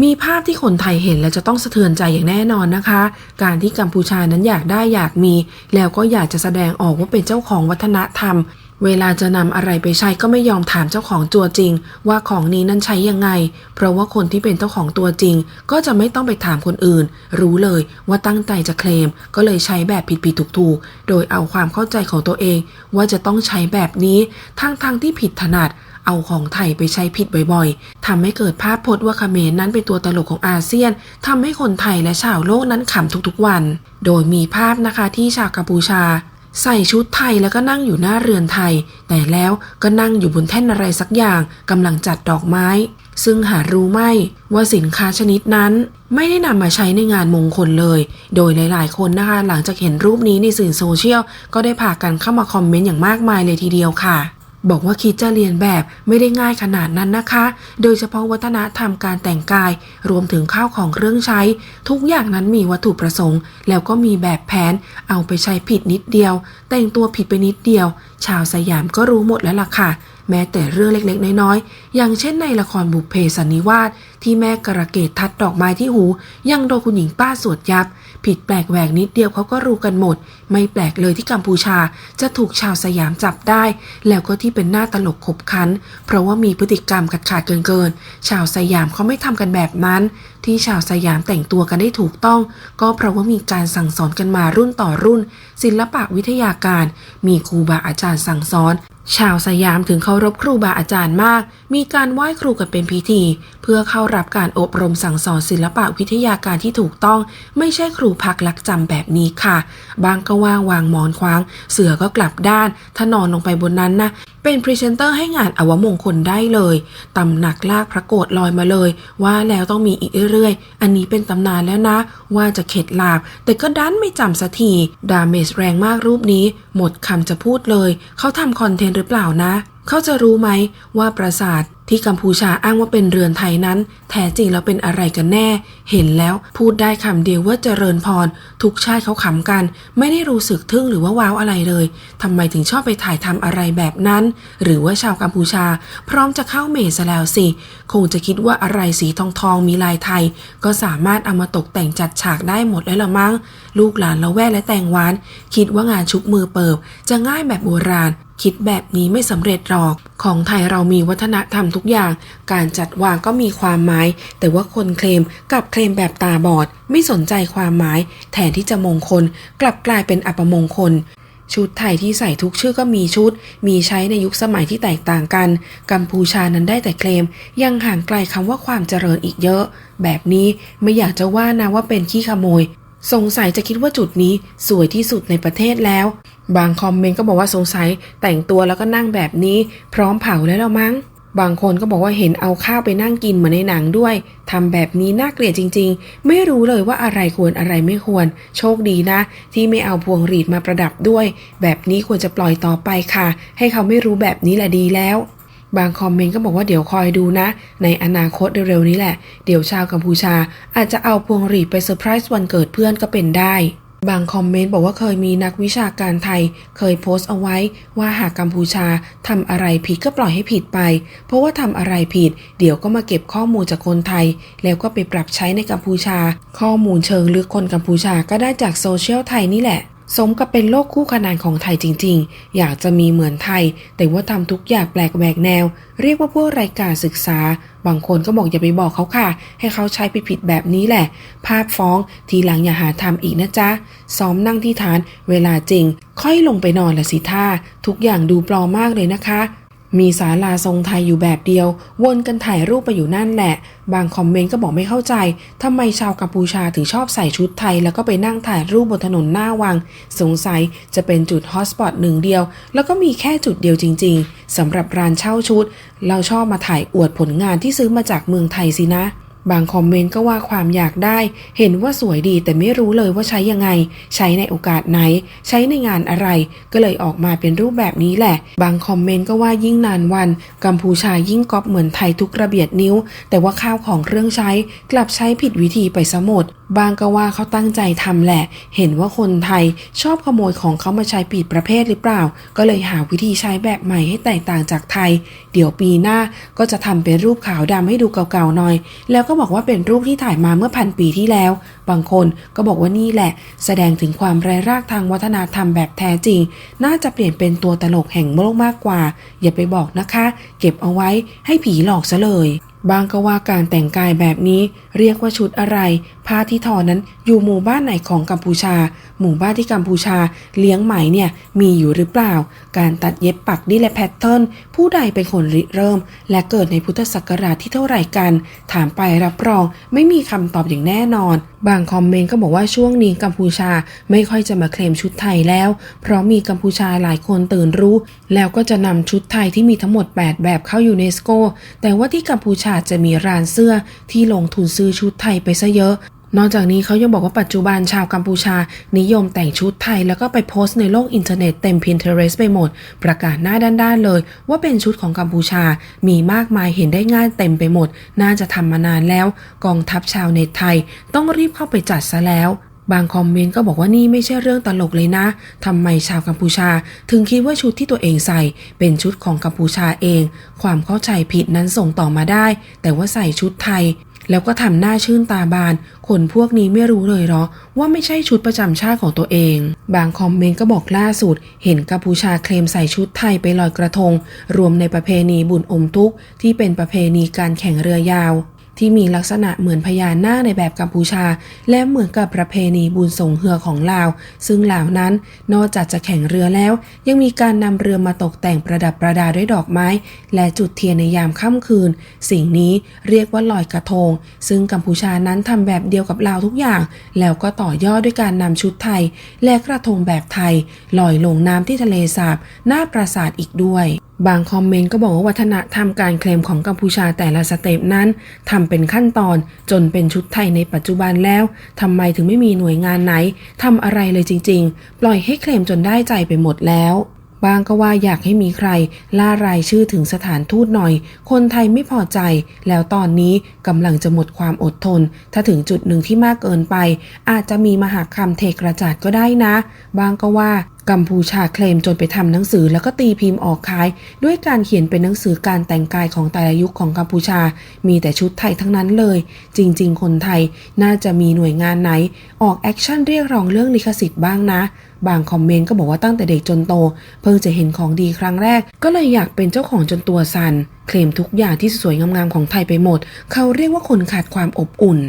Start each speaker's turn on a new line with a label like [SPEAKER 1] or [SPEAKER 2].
[SPEAKER 1] มีภาพที่คนไทยเห็นแล้วจะต้องสะเทือนใจอย่างแน่นอนนะคะ การที่กัมพูชานั้นอยากได้อยากมี แล้วก็อยากจะแสดงออกว่าเป็นเจ้าของวัฒนธรรม เวลาจะนำอะไรไปใช้ก็ไม่ยอมถามเจ้าของตัวจริง ว่าของนี้นั้นใช้ยังไง เพราะว่าคนที่เป็นเจ้าของตัวจริง ก็จะไม่ต้องไปถามคนอื่น รู้เลยว่าตั้งใจจะเคลม ก็เลยใช้แบบผิดๆถูกๆ โดยเอาความเข้าใจของตัวเอง ว่าจะต้องใช้แบบนี้ทั้งๆที่ผิดถนัด เอาของไทยไปใช้ผิดบ่อยๆทำให้เกิดภาพพจน์ว่าเขมรนั้นเป็นตัวตลกของอาเซียนทำให้คนไทยและชาวโลกนั้นขำทุกๆวัน โดยมีภาพนะคะที่ชาวกัมพูชา ใส่ชุดไทยแล้วก็นั่งอยู่หน้าเรือนไทย แต่แล้วก็นั่งอยู่บนแท่นอะไรสักอย่างกำลังจัดดอกไม้ ซึ่งหารู้ไม่ว่าสินค้าชนิดนั้นไม่ได้นำมาใช้ในงานมงคลเลย โดยหลาย ๆ คนนะคะ หลังจากเห็นรูปนี้ในสื่อโซเชียล ก็ได้พากันเข้ามาคอมเมนต์อย่างมากมายเลยทีเดียวค่ะ บอกว่าคิดจะเรียนแบบไม่ได้ง่ายขนาดนั้นนะคะ โดยเฉพาะวัฒนธรรมการแต่งกาย รวมถึงข้าวของเครื่องใช้ ทุกอย่างนั้นมีวัตถุประสงค์ แล้วก็มีแบบแผน เอาไปใช้ผิดนิดเดียว แต่งตัวผิดไปนิดเดียว ชาวสยามก็รู้หมดแล้วล่ะค่ะ แม้แต่เรื่องเล็กๆ น้อยๆ อย่างเช่นในละครบุพเพสันนิวาสที่แม่กระเกตทัดดอกไม้ที่หู ยังโดนคุณหญิงป้าสวดยับ ผิดแปลกแหวกนิดเดียวเขาก็รู้กันหมด ไม่แปลกเลยที่กัมพูชาจะถูกชาวสยามจับได้ แล้วก็ที่เป็นหน้าตลกขบขัน เพราะว่ามีพฤติกรรมขาดขาดเกินเกินๆชาวสยามเขาไม่ทำกันแบบนั้น ที่ชาวสยามแต่งตัวกันได้ถูกต้อง ก็เพราะว่ามีการสั่งสอนกันมารุ่นต่อรุ่น ศิลปะวิทยาการ มีครูบาอาจารย์สั่งสอน ชาวสยามถึงเคารพครูบาอาจารย์มาก มีการไหว้ครูกันเป็นพิธี เพื่อเข้ารับการอบรมสั่งสอนศิลปะวิทยาการที่ถูกต้อง ไม่ใช่ครูพักลักจำแบบนี้ค่ะ บางก็ว่างวางหมอนคว้าง เสือก็กลับด้าน ถ้านอนลงไปบนนั้นนะเป็นพรีเซนเตอร์ให้งานอวมงคลได้เลยตำหนักลากพระโกรธลอยมาเลย ว่าแล้วต้องมีอีกเรื่อยๆ อันนี้เป็นตำนานแล้วนะ ว่าจะเข็ดลาบ แต่ก็ดันไม่จำสักทีดาเมจแรงมากรูปนี้ หมดคำจะพูดเลย เขาทำคอนเทนต์หรือเปล่านะ เขาจะรู้ไหมว่าประสาท ที่กัมพูชาอ้างว่าเป็นเรือนไทยนั้น แท้จริงแล้วเป็นอะไรกันแน่ เห็นแล้วพูดได้คำเดียวว่าเจริญพร ทุกชาติเขาขำกัน ไม่ได้รู้สึกทึ่งหรือว่าว้าวอะไรเลยทำไมถึงชอบไปถ่ายทำอะไรแบบนั้น หรือว่าชาวกัมพูชา พร้อมจะเข้าเมสแล้วสิ คงจะคิดว่าอะไรสีทองทองมีลายไทย ก็สามารถเอามาตกแต่งจัดฉากได้หมดแล้วละมั้ง ลูกหลานละแวกและแต่งหวาน คิดว่างานชุบมือเปิบ จะง่ายแบบโบราณ คิดแบบนี้ไม่สำเร็จหรอก ของไทยเรามีวัฒนธรรมทุกอย่าง การจัดวางก็มีความหมาย แต่ว่าคนเคลมกลับเคลมแบบตาบอด ไม่สนใจความหมาย แทนที่จะมงคล กลับกลายเป็นอัปมงคลชุดไทยที่ใส่ทุกชื่อก็มีชุด มีใช้ในยุคสมัยที่แตกต่างกัน กัมพูชานั้นได้แต่เคลม ยังห่างไกลคำว่าความเจริญอีกเยอะ แบบนี้ไม่อยากจะว่านะว่าเป็นขี้ขโมย สงสัยจะคิดว่าจุดนี้สวยที่สุดในประเทศแล้ว บางคอมเมนต์ก็บอกว่าสงสัยแต่งตัวแล้วก็นั่งแบบนี้ พร้อมเผาแล้วละมั้ง บางคนก็บอกว่าเห็นเอาข้าวไปนั่งกินเหมือนในหนังด้วยทำแบบนี้น่าเกลียดจริง ๆ ไม่รู้เลยว่าอะไรควรอะไรไม่ควร โชคดีนะ ที่ไม่เอาพวงหรีดมาประดับด้วย แบบนี้ควรจะปล่อยต่อไปค่ะ ให้เขาไม่รู้แบบนี้แหละดีแล้วบางคอมเมนต์ก็บอกว่าเดี๋ยวคอยดูนะ ในอนาคตเร็วๆนี้แหละ เดี๋ยวชาวกัมพูชาอาจจะเอาพวงหรีดไปเซอร์ไพรส์วันเกิดเพื่อนก็เป็นได้ บางคอมเมนต์บอกว่าเคยมีนักวิชาการไทย เคยโพสต์เอาไว้ว่าหากกัมพูชาทำอะไรผิดก็ปล่อยให้ผิดไป เพราะว่าทำอะไรผิด เดี๋ยวก็มาเก็บข้อมูลจากคนไทย แล้วก็ไปปรับใช้ในกัมพูชา ข้อมูลเชิงลึกคนกัมพูชาก็ได้จากโซเชียลไทยนี่แหละ สมกับเป็นโลกคู่ขนานของไทยจริง ๆ อยากจะมีเหมือนไทย แต่ว่าทำทุกอย่างแปลกแหวกแนว เรียกว่าพวกรายการศึกษา บางคนก็บอกอย่าไปบอกเขาค่ะ ให้เขาใช้ผิดๆแบบนี้แหละ ภาพฟ้องทีหลังอย่าหาทำอีกนะจ๊ะ ซ้อมนั่งที่ฐาน เวลาจริง ค่อยลงไปนอนละสิท่า ทุกอย่างดูปลอมมากเลยนะคะ มีศาลาทรงไทยอยู่แบบเดียว วนกันถ่ายรูปไปอยู่นั่นแหละ บางคอมเมนต์ก็บอกไม่เข้าใจทำไมชาวกัมพูชาถึงชอบใส่ชุดไทย แล้วก็ไปนั่งถ่ายรูปบนถนนหน้าวัง สงสัยจะเป็นจุดฮอตสปอตหนึ่งเดียว แล้วก็มีแค่จุดเดียวจริง ๆสำหรับร้านเช่าชุด เราชอบมาถ่ายอวดผลงานที่ซื้อมาจากเมืองไทยสินะ บางคอมเมนต์ก็ว่าความอยากได้ เห็นว่าสวยดีแต่ไม่รู้เลยว่าใช้ยังไง ใช้ในโอกาสไหน ใช้ในงานอะไร ก็เลยออกมาเป็นรูปแบบนี้แหละ บางคอมเมนต์ก็ว่ายิ่งนานวัน กัมพูชายิ่งก๊อปเหมือนไทยทุกระเบียดนิ้ว แต่ว่าข้าวของเครื่องใช้ กลับใช้ผิดวิธีไปซะหมด บางก็ว่าเขาตั้งใจทำแหละ เห็นว่าคนไทยชอบขโมยของเขามาใช้ปีดประเภทหรือเปล่า ก็เลยหาวิธีใช้แบบใหม่ให้แตกต่างจากไทย เดี๋ยวปีหน้าก็จะทำเป็นรูปขาวดำให้ดูเก่าๆหน่อย แล้วก็บอกว่าเป็นรูปที่ถ่ายมาเมื่อพันปีที่แล้ว บางคนก็บอกว่านี่แหละ แสดงถึงความไร้รากทางวัฒนธรรมแบบแท้จริง น่าจะเปลี่ยนเป็นตัวตลกแห่งโลกมากกว่า อย่าไปบอกนะคะ เก็บเอาไว้ให้ผีหลอกซะเลย บางก็ว่าการแต่งกายแบบนี้เรียกว่าชุดอะไร ผ้าที่ทอนั้นอยู่หมู่บ้านไหนของกัมพูชา หมู่บ้านที่กัมพูชาเลี้ยงไหมเนี่ยมีอยู่หรือเปล่า การตัดเย็บปักนี่และแพทเทิร์นผู้ใดเป็นคนริเริ่ม และเกิดในพุทธศักราชที่เท่าไหร่กัน ถามไปรับรองไม่มีคำตอบอย่างแน่นอน บางคอมเมนต์ก็บอกว่าช่วงนี้กัมพูชาไม่ค่อยจะมาเคลมชุดไทยแล้ว เพราะมีกัมพูชาหลายคนตื่นรู้ แล้วก็จะนำชุดไทยที่มีทั้งหมด 8 แบบเข้ายูเนสโก แต่ว่าที่กัมพูชาจะมีร้านเสื้อที่ลงทุนซื้อชุดไทยไปซะเยอะ นอกจากนี้เขายังบอกว่าปัจจุบันชาวกัมพูชา นิยมแต่งชุดไทยแล้วก็ไปโพสต์ในโลกอินเทอร์เน็ตเต็ม Pinterest ไปหมด ประกาศหน้าด้านๆเลย ว่าเป็นชุดของกัมพูชา มีมากมายเห็นได้ง่ายเต็มไปหมด น่าจะทำมานานแล้ว กองทัพชาวเน็ตไทย ต้องรีบเข้าไปจัดซะแล้ว บางคอมเมนต์ก็บอกว่านี่ไม่ใช่เรื่องตลกเลยนะ ทำไมชาวกัมพูชา ถึงคิดว่าชุดที่ตัวเองใส่ เป็นชุดของกัมพูชาเอง ความเข้าใจผิดนั้นส่งต่อมาได้ แต่ว่าใส่ชุดไทย แล้วก็ทำหน้าชื่นตาบาน คนพวกนี้ไม่รู้เลยเหรอ ว่าไม่ใช่ชุดประจำชาติของตัวเอง บางคอมเมนต์ก็บอกล่าสุด เห็นกัมพูชาเคลมใส่ชุดไทยไปลอยกระทง รวมในประเพณีบุญอมทุกข์ที่เป็นประเพณีการแข่งเรือยาว ที่มีลักษณะเหมือนพญานาคในแบบกัมพูชา และเหมือนกับประเพณีบุญส่งเหือของลาว ซึ่งลาวนั้นนอกจากจะแข่งเรือแล้ว ยังมีการนำเรือมาตกแต่งประดับประดาด้วยดอกไม้ และจุดเทียนในยามค่ำคืน สิ่งนี้เรียกว่าลอยกระทง ซึ่งกัมพูชานั้นทำแบบเดียวกับลาวทุกอย่าง แล้วก็ต่อยอดด้วยการนำชุดไทย และกระทงแบบไทยลอยลงน้ำที่ทะเลสาบหน้าปราสาทอีกด้วย บางคอมเมนต์ก็บอกว่าวัฒนธรรมการเคลมของกัมพูชาแต่ละสเต็ปนั้นทำเป็นขั้นตอนจนเป็นชุดไทยในปัจจุบันแล้วทำไมถึงไม่มีหน่วยงานไหนทำอะไรเลยจริง ๆ ปล่อยให้เคลมจนได้ใจไปหมดแล้ว บางก็ว่าอยากให้มีใคร ล่ารายชื่อถึงสถานทูตหน่อย คนไทยไม่พอใจ แล้วตอนนี้กำลังจะหมดความอดทน ถ้าถึงจุดหนึ่งที่มากเกินไป อาจจะมีมหาคำเทกระจาดก็ได้นะ บางก็ว่ากัมพูชาเคลมจนไปทำหนังสือแล้วก็ตีพิมพ์ออกขาย ด้วยการเขียนเป็นหนังสือการแต่งกายของแต่ละยุคของกัมพูชา มีแต่ชุดไทยทั้งนั้นเลย จริง ๆ คนไทยน่าจะมีหน่วยงานไหน ออกแอคชั่นเรียกร้องเรื่องลิขสิทธิ์บ้างนะ บางคอมเมนต์ก็บอกว่าตั้งแต่เด็กจนโต เพิ่งจะเห็นของดีครั้งแรก ก็เลยอยากเป็นเจ้าของจนตัวสัน่นเคลมทุกอย่างที่สวยงามๆของไทยไปหมด เขาเรียกว่าคนขาดความอบอุ่น